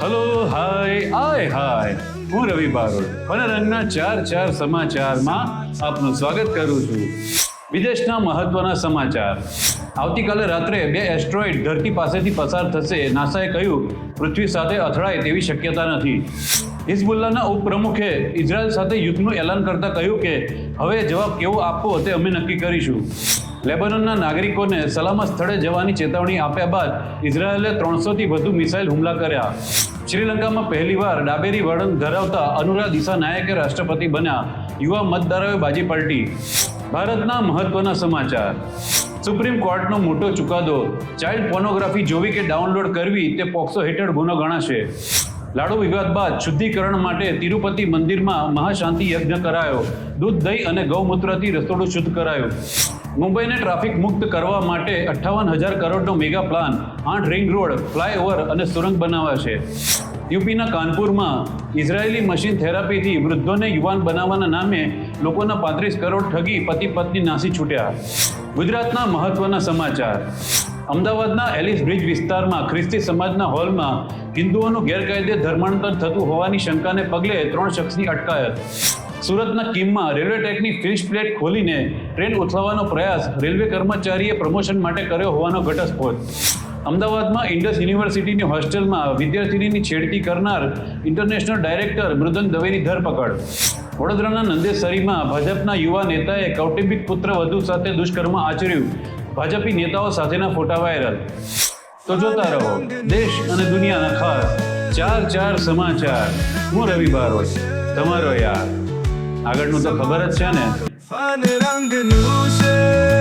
Hello hi આય હાય હું રવિ બારોડ ફનરંગના ચાર ચાર સમાચારમાં આપનું સ્વાગત કરું છું. વિદેશના મહત્વના સમાચાર. આવતીકાલે રાત્રે બે એસ્ટ્રોઇડ ધરતી પાસેથી પસાર થશે. નાસાએ કહ્યું, પૃથ્વી સાથે અથડાય તેવી શક્યતા નથી. હિઝબુલ્લાના ઉપપ્રમુખે ઇઝરાયલ સાથે યુદ્ધનું એલાન કરતા કહ્યું કે, હવે જવાબ કેવો આપવો તે અમે નક્કી કરીશું. લેબનનના નાગરિકોને સલામત સ્થળે જવાની ચેતવણી આપ્યા બાદ ઇઝરાયેલે ત્રણસોથી વધુ મિસાઇલ હુમલા કર્યા. શ્રીલંકામાં પહેલીવાર ડાબેરી વર્ણન ધરાવતા અનુરા દિશા નાયકે રાષ્ટ્રપતિ બન્યા. યુવા મતદારોએ બાજી પલટી. ભારતના મહત્વના સમાચાર. સુપ્રીમ કોર્ટનો મોટો ચુકાદો. ચાઇલ્ડ પોર્નોગ્રાફી જોવી કે ડાઉનલોડ કરવી તે પોક્સો હેઠળ ગુનો ગણાશે. લાડુ વિવાદ બાદ શુદ્ધિકરણ માટે તિરુપતિ મંદિરમાં મહાશાંતિ યજ્ઞ કરાયો. દૂધ, દહીં અને ગૌમૂત્રથી રસોડું શુદ્ધ કરાયું. મુંબઈને ટ્રાફિક મુક્ત કરવા માટે અઠ્ઠાવન હજાર કરોડનો મેગા પ્લાન આઠ રિંગ રોડ, ફ્લાયઓવર અને સુરંગ બનાવાશે યુપીના કાનપુરમાં ઇઝરાયેલી મશીન થેરાપીથી વૃદ્ધોને યુવાન બનાવવાના નામે લોકોના પાંત્રીસ કરોડ ઠગી પતિ પત્ની નાસી છૂટ્યા. ગુજરાતના મહત્વના સમાચાર. અમદાવાદના એલિસ બ્રિજ વિસ્તારમાં ખ્રિસ્તી સમાજના હોલમાં હિન્દુઓનું ગેરકાયદે ધર્માંતર થતું હોવાની શંકાને પગલે ત્રણ શખ્સની અટકાયત. સુરતના કિમમાં રેલવે ટ્રેકની ફિશ પ્લેટ ખોલીને ટ્રેન ઉથલાવવાનો પ્રયાસ રેલવે કર્મચારીએ પ્રમોશન માટે કર્યો હોવાનો ઘટસ્ફોટ. અમદાવાદમાં ઇન્ડસ યુનિવર્સિટીની હોસ્ટેલમાં વિદ્યાર્થીની છેડતી કરનાર ઇન્ટરનેશનલ ડાયરેક્ટર મૃદન દવેની ધરપકડ. વડોદરાના નંદેસરીમાં ભાજપના યુવા નેતાએ કૌટુંબિક પુત્ર વધુ સાથે દુષ્કર્મ આચર્યું. ભાજપી નેતાઓ સાથેના ફોટા વાયરલ. તો જોતા રહો, દેશ અને દુનિયાના ખાસ ચાર ચાર સમાચાર. હું રવિ બારોટ. તમારો યાર. આગળનું તો ખબર જ છે ને. રંગનું છે.